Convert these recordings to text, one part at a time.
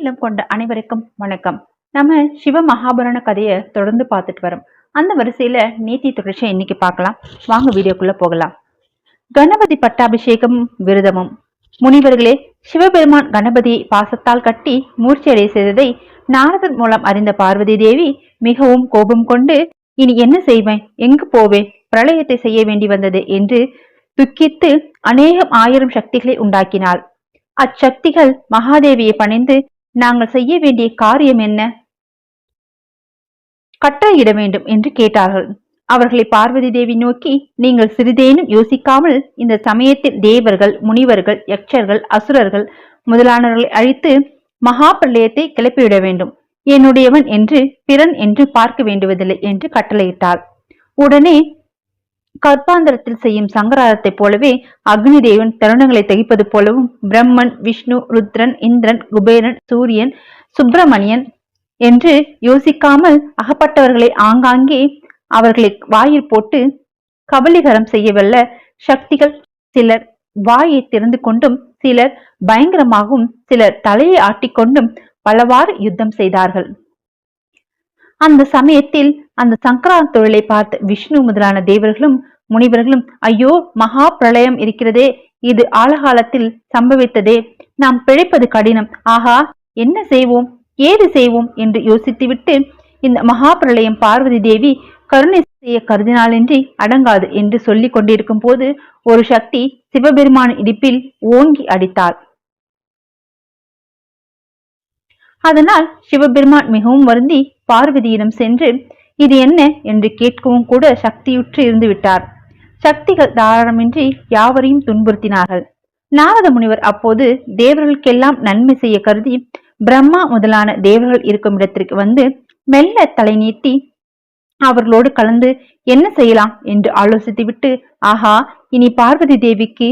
இல்லம் கொண்ட அனைவருக்கும் வணக்கம். நம்ம சிவ மகாபுராண கதையை தொடர்ந்து பார்த்துட்டு வரோம். அந்த வரிசையில நீதி தொடர்ச்சியை இன்னைக்கு பார்க்கலாம். வாங்க வீடியோக்குள்ள போகலாம். கணபதி பட்டாபிஷேகம் விரதமும். முனிவர்களே சிவபெருமான் கணபதியை பாசத்தால் கட்டி மூர்ச்சியடை செய்ததை நாரதன் மூலம் அறிந்த பார்வதி தேவி மிகவும் கோபம் கொண்டு இனி என்ன செய்வேன்? எங்கு போவேன்? பிரளயத்தை செய்ய வேண்டி வந்தது என்று துக்கித்து அநேகம் ஆயிரம் சக்திகளை உண்டாக்கினாள். அச்சக்திகள் மகாதேவியை பணிந்து நாங்கள் செய்ய வேண்டிய காரியம் என்ன? கட்டளையிட வேண்டும் என்று கேட்டார்கள். அவர்களை பார்வதி தேவி நோக்கி நீங்கள் சிறிதேனும் யோசிக்காமல் இந்த சமயத்தில் தேவர்கள் முனிவர்கள் யக்ஷர்கள் அசுரர்கள் முதலானவர்களை அழித்து மகா பிரளயத்தை கிளப்பிவிட வேண்டும். என்னுடையவன் என்று பிறன் என்று பார்க்க வேண்டுவதில்லை என்று கட்டளையிட்டாள். உடனே கற்பாந்தரத்தில் செய்யும் சங்கராரத்தைப் போலவே அக்னி தேவன் தருணங்களை தகிப்பது போலவும் பிரம்மன் விஷ்ணு ருத்ரன் இந்திரன் குபேரன் சூரியன் சுப்பிரமணியன் என்று யோசிக்காமல் அகப்பட்டவர்களை ஆங்காங்கே அவர்களை வாயில் போட்டு கபலீகரம் செய்யவல்ல சக்திகள் சிலர் வாயை திறந்து கொண்டும் சிலர் பயங்கரமாகவும் சிலர் தலையை ஆட்டிக்கொண்டும் பலவாறு யுத்தம் செய்தார்கள். அந்த சமயத்தில் அந்த சங்கராந்த் தொழிலை பார்த்த விஷ்ணு முதலான தேவர்களும் முனிவர்களும் ஐயோ மகா பிரளயம் இருக்கிறதே இது ஆழகாலத்தில் சம்பவித்ததே நாம் பிழைப்பது கடினம். ஆகா என்ன செய்வோம்? ஏது செய்வோம்? என்று யோசித்துவிட்டு இந்த மகா பிரளயம் பார்வதி தேவி கருணை செய்ய கருதினாலின்றி அடங்காது என்று சொல்லிக் கொண்டிருக்கும் போது ஒரு சக்தி சிவபெருமான் இடிப்பில் ஓங்கி அடித்தாள். அதனால் சிவபெருமான் மிகவும் வருந்தி பார்வதியிடம் சென்று இது என்ன? என்று கேட்கவும் கூட சக்தியுற்று இருந்து விட்டார். சக்திகள் தாராளமின்றி யாவரையும் துன்புறுத்தினார்கள். நாரத முனிவர் அப்போது தேவர்களுக்கெல்லாம் நன்மை செய்ய கருதி பிரம்மா முதலான தேவர்கள் இருக்கும் இடத்திற்கு வந்து மெல்ல தலை நீட்டி அவர்களோடு கலந்து என்ன செய்யலாம்? என்று ஆலோசித்துவிட்டு ஆஹா இனி பார்வதி தேவிக்கு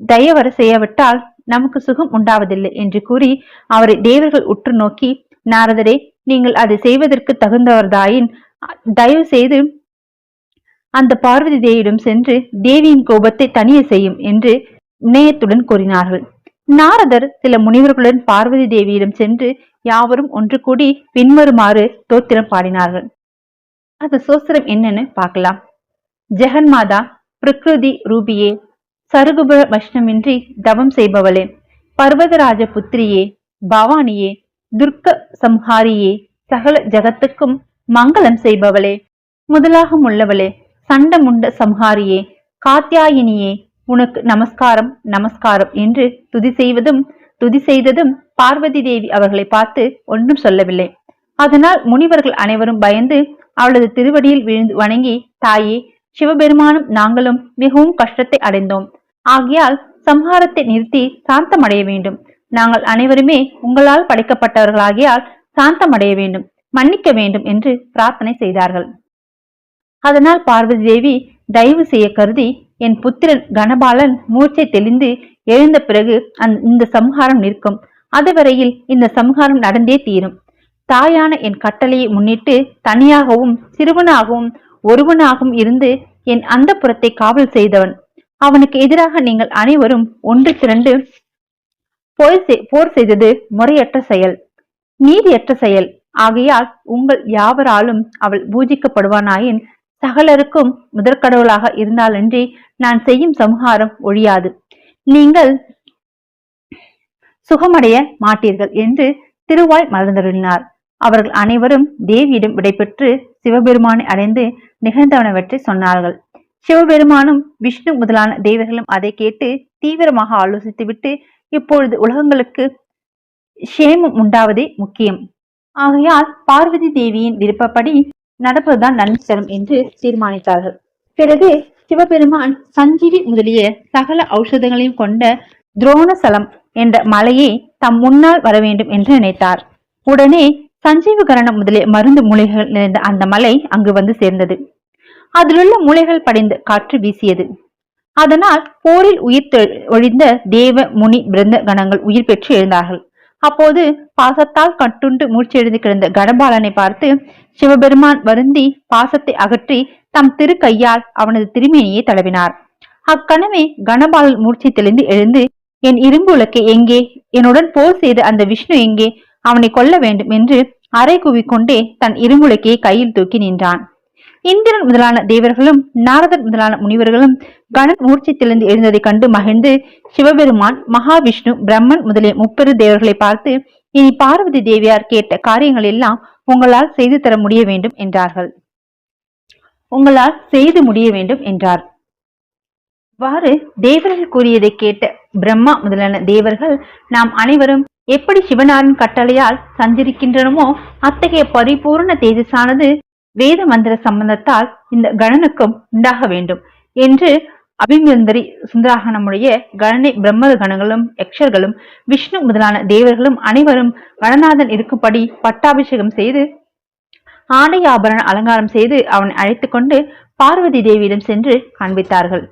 தயவர செய்யவிட்டால் நமக்கு சுகம் உண்டாவதில்லை என்று கூறி அவரை தேவர்கள் உற்று நோக்கி நாரதரே நீங்கள் அதை செய்வதற்கு தகுந்தவர்தாயின். தயவு செய்து அந்த பார்வதி தேவியிடம் சென்று தேவியின் கோபத்தை தனிய செய்யும் என்று நேயத்துடன் கூறினார்கள். நாரதர் சில முனிவர்களுடன் பார்வதி தேவியிடம் சென்று யாவரும் ஒன்று கூடி பின்வருமாறு தோத்திரம் பாடினார்கள். அது சோஸ்திரம் என்னன்னு பார்க்கலாம். ஜெகன்மாதா பிரகிருதி ரூபியே சருகுப வஷ்ணமின்றி தவம் செய்பவளே பர்வதராஜ புத்திரியே பவானியே துர்க்க சம்ஹாரியே சகல ஜகத்துக்கும் மங்களம் செய்பவளே. முதலாகம் உள்ளவளே சண்டமுண்ட சம்ஹாரியே காத்தியாயினியே உனக்கு நமஸ்காரம் நமஸ்காரம் என்று துதி செய்வதும் துதி செய்ததும் பார்வதி தேவி அவர்களை பார்த்து ஒன்றும் சொல்லவில்லை. அதனால் முனிவர்கள் அனைவரும் பயந்து அவளது திருவடியில் விழுந்து வணங்கி தாயே சிவபெருமானும் நாங்களும் மிகவும் கஷ்டத்தை அடைந்தோம். ஆகையால் சம்ஹாரத்தை நிறுத்தி சாந்தமடைய வேண்டும். நாங்கள் அனைவருமே உங்களால் படைக்கப்பட்டவர்களாகியால் சாந்தமடைய வேண்டும் மன்னிக்க வேண்டும் என்று பிரார்த்தனை செய்தார்கள். அதனால் பார்வதி தேவி தயவு செய்ய கருதி என் புத்திரன் கணபாலன் மூச்சை தெளிந்து எழுந்த பிறகு அந் இந்த சம்ஹாரம் நிற்கும். அதுவரையில் இந்த சம்ஹாரம் நடந்தே தீரும். தாயான என் கட்டளையை முன்னிட்டு தனியாகவும் சிறுவனாகவும் ஒருவனாகவும் இருந்து என் அந்த புறத்தை காவல் செய்தவன். அவனுக்கு எதிராக நீங்கள் அனைவரும் ஒன்று திரண்டு போர் செய்தது முறையற்ற செயல் நீதியற்ற செயல். ஆகையால் உங்கள் யாவராலும் அவள் பூஜிக்கப்படுவானாயின் சகலருக்கும் முதற்கடவுளாக இருந்தாலன்றி நான் செய்யும் சம்ஹாரம் ஒழியாது. நீங்கள் சுகமடைய மாட்டீர்கள் என்று திருவாய் மலர்ந்தருளினார். அவர்கள் அனைவரும் தேவியிடம் விடைபெற்று சிவபெருமானை அடைந்து நிகழ்ந்தவனவற்றை சொன்னார்கள். சிவபெருமானும் விஷ்ணு முதலான தேவர்களும் அதை கேட்டு தீவிரமாக ஆலோசித்துவிட்டு இப்பொழுது உலகங்களுக்கு சேமம் உண்டாவதே முக்கியம். ஆகையால் பார்வதி தேவியின் விருப்பப்படி நடப்பதுதான் நன்மை தரும் என்று தீர்மானித்தார்கள். பிறகு சிவபெருமான் சஞ்சீவி முதலிய சகல ஔஷதங்களையும் கொண்ட துரோணசலம் என்ற மலையை தம் முன்னால் வர வேண்டும் என்று நினைத்தார். உடனே சஞ்சீவகரணம் முதலிய மருந்து மூளைகள் நிறைந்த அந்த மலை அங்கு வந்து சேர்ந்தது. அதிலுள்ள மூளைகள் படைந்து காற்று வீசியது. அதனால் போரில் உயிர் ஒழிந்த தேவ முனி பிருந்த கணங்கள் உயிர் பெற்று எழுந்தார்கள். அப்போது பாசத்தால் கட்டுண்டு மூச்செழுந்து கிடந்த கடபாலனை பார்த்து சிவபெருமான் வருந்தி பாசத்தை அகற்றி தம் திரு கையால் அவனது திருமேனியை தடவினார். அக்கணமே கணபாலன் மூர்ச்சை தெளிந்து எழுந்து என் இரும்பு உலக்கை எங்கே? என்னுடன் போர் செய்த அந்த விஷ்ணு எங்கே? அவனை கொல்ல வேண்டும் என்று அறை குவிக்கொண்டே தன் இரும்புலக்கையை கையில் தூக்கி நின்றான். இந்திரன் முதலான தேவர்களும் நாரதன் முதலான முனிவர்களும் கணன் மூர்ச்சி எழுந்ததை எழுந்ததைக் கண்டு மகிழ்ந்து சிவபெருமான் மகாவிஷ்ணு பிரம்மன் முதலிய முப்பெரு தேவர்களை பார்த்து இனி பார்வதி தேவியார் கேட்ட காரியங்கள் எல்லாம் உங்களால் செய்து தர முடிய வேண்டும் என்றார்கள். உங்களால் செய்து முடிய வேண்டும் என்றார். இவ்வாறு தேவர்கள் கூறியதை கேட்ட பிரம்மா முதலான தேவர்கள் நாம் அனைவரும் எப்படி சிவனாரின் கட்டளையால் சஞ்சரிக்கின்றனமோ அத்தகைய பரிபூர்ண தேஜஸானது வேத மந்திர சம்பந்தத்தால் இந்த கணனுக்கும் உண்டாக வேண்டும் என்று அபிமந்தரி சுந்தராகனமுடைய கணனை பிரம்ம கணங்களும் யக்ஷர்களும் விஷ்ணு முதலான தேவர்களும் அனைவரும் கணநாதன் இருக்கும்படி பட்டாபிஷேகம் செய்து ஆடை ஆபரண அலங்காரம் செய்து அவனை அழைத்து கொண்டு பார்வதி தேவியிடம் சென்று காண்பித்தார்கள்.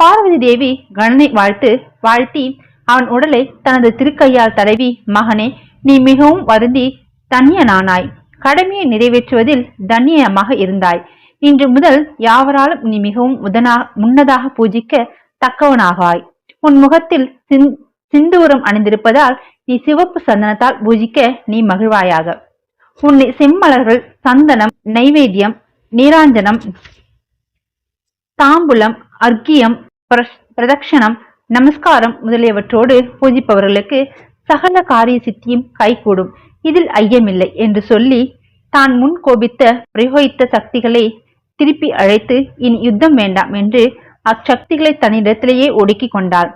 பார்வதி தேவி கணனை வாழ்த்து வாழ்த்தி அவன் உடலை தனது திருக்கையால் தடவி மகனே நீ மிகவும் வருந்தி தன்யனானாய். கடமையை நிறைவேற்றுவதில் தன்யமாக இருந்தாய். இன்று முதல் யாவராலும் நீ மிகவும் முதனா முன்னதாக பூஜிக்க தக்கவனாகாய் உன் முகத்தில் சிந் சிந்தூரம் அணிந்திருப்பதால் நீ சிவப்பு சந்தனத்தால் பூஜிக்க நீ மகிழ்வாயாக. உன்னை செம்மலர்கள் சந்தனம் நைவேத்தியம் நீராஞ்சனம் தாம்புலம் அர்க்கியம் பிரஷ்- பிரதட்சணம் நமஸ்காரம் முதலியவற்றோடு பூஜிப்பவர்களுக்கு சகல காரிய சித்தியும் கைகூடும். இதில் ஐயமில்லை என்று சொல்லி தான் முன் கோபித்த பிரயோகித்த சக்திகளை திருப்பி அழைத்து இனி யுத்தம் வேண்டாம் என்று அச்சக்திகளை தன்னிடத்திலேயே ஒடுக்கி கொண்டாள்.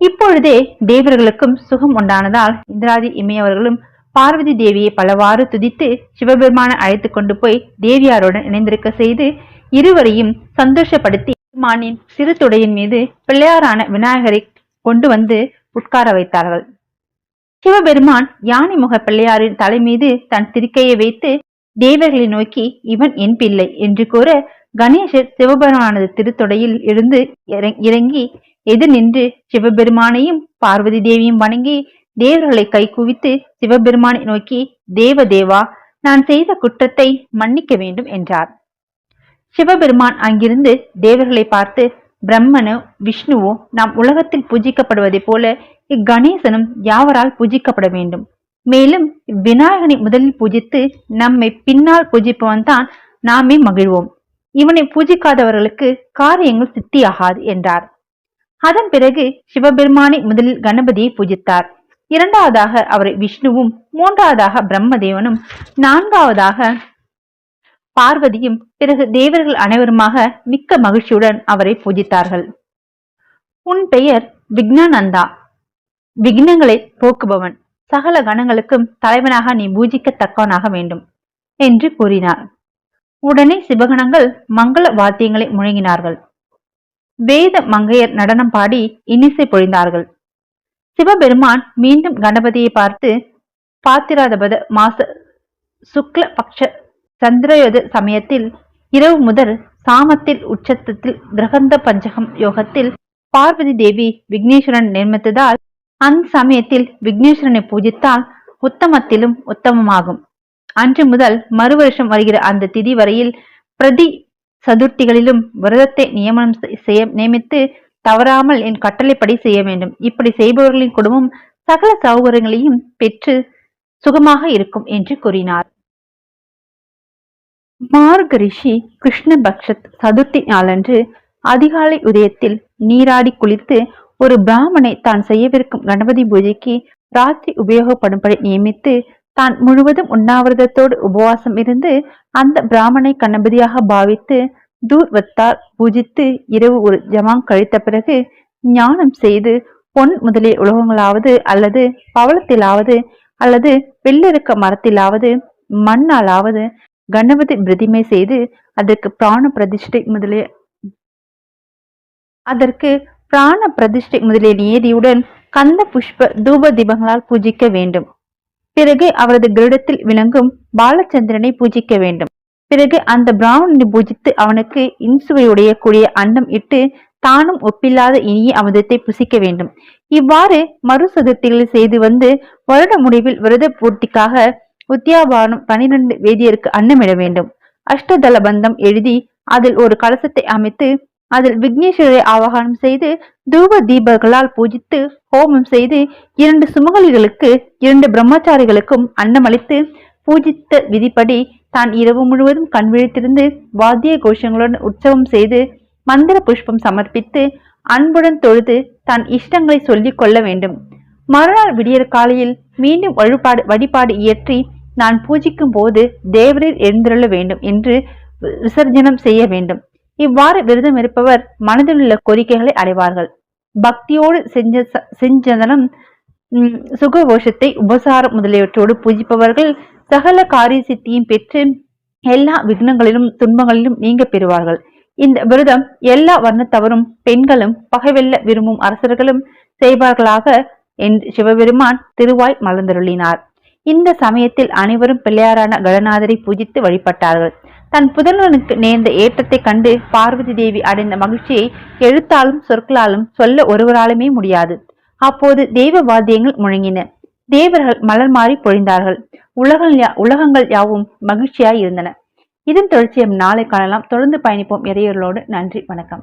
இப்பொழுதே தேவர்களுக்கும் சுகம் உண்டானதால் இந்திராதி இமையவர்களும் பார்வதி தேவியை பலவாறு துதித்து சிவபெருமான அழைத்து கொண்டு போய் தேவியாருடன் இணைந்திருக்க செய்து இருவரையும் சந்தோஷப்படுத்தி பெருமானின் சிறு துடையின் மீது பிள்ளையாரான விநாயகரை கொண்டு வந்து உட்கார வைத்தார்கள். சிவபெருமான் யானை முக பிள்ளையாரின் தலை மீது தன் திருக்கையை வைத்து தேவர்களை நோக்கி இவன் என் பிள்ளை என்று கூற கணேசர் சிவபெருமானது திருத்தொடையில் இருந்து இறங்கி எதிர் நின்று சிவபெருமானையும் பார்வதி தேவியும் வணங்கி தேவர்களை கை குவித்து சிவபெருமானை நோக்கி தேவ தேவா நான் செய்த குற்றத்தை மன்னிக்க வேண்டும் என்றார். சிவபெருமான் அங்கிருந்து தேவர்களை பார்த்து பிரம்மனோ விஷ்ணுவோ நாம் உலகத்தில் பூஜிக்கப்படுவதைப் போல இக்கணேசனும் யாவரால் பூஜிக்கப்பட வேண்டும். மேலும் விநாயகனை முதலில் பூஜித்து நம்மை பின்னால் பூஜிப்பவன் தான் நாமே மகிழ்வோம். இவனை பூஜிக்காதவர்களுக்கு காரியங்கள் சித்தியாகாது என்றார். அதன் பிறகு சிவபெருமானை முதலில் கணபதியை பூஜித்தார். இரண்டாவதாக அவரை விஷ்ணுவும் மூன்றாவதாக பிரம்மதேவனும் நான்காவதாக பார்வதியும் பிறகு தேவர்கள் அனைவருமாக மிக்க மகிழ்ச்சியுடன் அவரை பூஜித்தார்கள். உன் பெயர் விக்னானந்தா விக்னங்களை போக்குபவன். சகல கணங்களுக்கும் தலைவனாக நீ பூஜிக்கத்தக்கவனாக வேண்டும் என்று கூறினார். உடனே சிவகணங்கள் மங்கள வாத்தியங்களை முழங்கினார்கள். வேத மங்கையர் நடனம் பாடி இன்னிசை பொழிந்தார்கள். சிவபெருமான் மீண்டும் கணபதியை பார்த்து பாத்திராதபத மாச சுக்ல பக்ஷ சந்திரயோத சமயத்தில் இரவு முதல் சாமத்தில் உச்சத்தத்தில் கிரகந்த பஞ்சகம் யோகத்தில் பார்வதி தேவி விக்னேஸ்வரன் நிர்மித்ததால் அந்த சமயத்தில் விக்னேஸ்வரனை பூஜித்தால் உத்தமத்திலும் உத்தமமாகும். அன்று முதல் மறு வருஷம் வருகிற அந்த திதி வரையில் பிரதி சதுர்த்திகளிலும் விரதத்தை நியமனம் செய்ய நியமித்து தவறாமல் என் கட்டளைப்படி செய்ய வேண்டும். இப்படி செய்பவர்களின் குடும்பம் சகல சௌகரியங்களையும் பெற்று சுகமாக இருக்கும் என்று கூறினார். மார்கரிஷி கிருஷ்ணபக்ஷத் சதுர்த்தி நாளன்று அதிகாலை உதயத்தில் நீராடி குளித்து ஒரு பிராமணை தான் செய்யவிருக்கும் கணபதி பூஜைக்கு ராத்திரி உபயோகப்படும்படி நியமித்து தான் முழுவதும் உண்ணாவிரதத்தோடு உபவாசம் இருந்து அந்த பிராமணை கணபதியாக பாவித்து தூர்வத்தால் பூஜித்து இரவு ஒரு ஜமாங் கழித்த பிறகு ஞானம் செய்து பொன் முதலிய உலகங்களாவது அல்லது பவளத்திலாவது அல்லது வெள்ளிருக்க மரத்திலாவது மண்ணாலாவது கணபதி பிரதிமை செய்து அதற்கு பிராண பிரதிஷ்டை முதலிய அதற்கு பிராண பிரதிஷ்டை முதலிய நியதியுடன் கந்த புஷ்ப தூப தீபங்களால் பூஜிக்க வேண்டும். பிறகு அவரது கிரீடத்தில் விளங்கும் பாலச்சந்திரனை பூஜிக்க வேண்டும். பிறகு அந்த பிராமணனை பூஜித்து அவனுக்கு இன்சுவையுடைய கூடிய அன்னம் இட்டு தானும் ஒப்பில்லாத இனிய அமுதத்தை புசிக்க வேண்டும். இவ்வாறு மறுசதுர்த்திகளை செய்து வந்து வருட முடிவில் விரத பூர்த்திக்காக உத்தியாபானம் பனிரெண்டு வேதியருக்கு அன்னமிட வேண்டும். அஷ்டதள பந்தம் எழுதி அதில் ஒரு கலசத்தை அமைத்து அதில் விக்னேஸ்வரரை ஆவாகனம் செய்து தூப தீபங்களால் பூஜித்து ஹோமம் செய்து இரண்டு சுமகலிகளுக்கு இரண்டு பிரம்மச்சாரிகளுக்கும் அன்னமளித்து பூஜித்த விதிப்படி தான் இரவு முழுவதும் கண் விழித்திருந்து வாத்திய கோஷங்களுடன் உற்சவம் செய்து மந்திர புஷ்பம் சமர்ப்பித்து அன்புடன் தொழுது தன் இஷ்டங்களை சொல்லிக் கொள்ள வேண்டும். மறுநாள் விடியற் காலையில் மீண்டும் வழிபாடு வழிபாடு இயற்றி நான் பூஜிக்கும் போது தேவரில் எழுந்திருள வேண்டும் என்று விசர்ஜனம் செய்ய வேண்டும். இவ்வாறு விரதம் இருப்பவர் மனதில் உள்ள கோரிக்கைகளை அடைவார்கள். பக்தியோடு செஞ்ச செஞ்சதனம் சுககோஷத்தை உபசாரம் முதலியவற்றோடு பூஜிப்பவர்கள் சகல காரிய சித்தியும் பெற்று எல்லா விக்னங்களிலும் துன்பங்களிலும் நீங்க பெறுவார்கள். இந்த விரதம் எல்லா வர்ணத்தவரும் பெண்களும் பகைவெல்ல விரும்பும் அரசர்களும் செய்வார்களாக என்று சிவபெருமான் திருவாய் மலர்ந்தருளினார். இந்த சமயத்தில் அனைவரும் பிள்ளையாரான கடநாதரை பூஜித்து வழிபட்டார்கள். தன் புதல்வனுக்கு நேர்ந்த ஏற்றத்தை கண்டு பார்வதி தேவி அடைந்த மகிழ்ச்சியை எழுத்தாலும் சொற்களாலும் சொல்ல ஒருவராலுமே முடியாது. அப்போது தெய்வ வாத்தியங்கள் முழங்கின. தேவர்கள் மலர் மாறி பொழிந்தார்கள். உலகங்கள் யா- உலகங்கள் யாவும் மகிழ்ச்சியாய் இருந்தன. இதன் தொடர்ச்சியை நாளை காணலாம். தொடர்ந்து பயணிப்போம். இறையர்களோடு நன்றி வணக்கம்.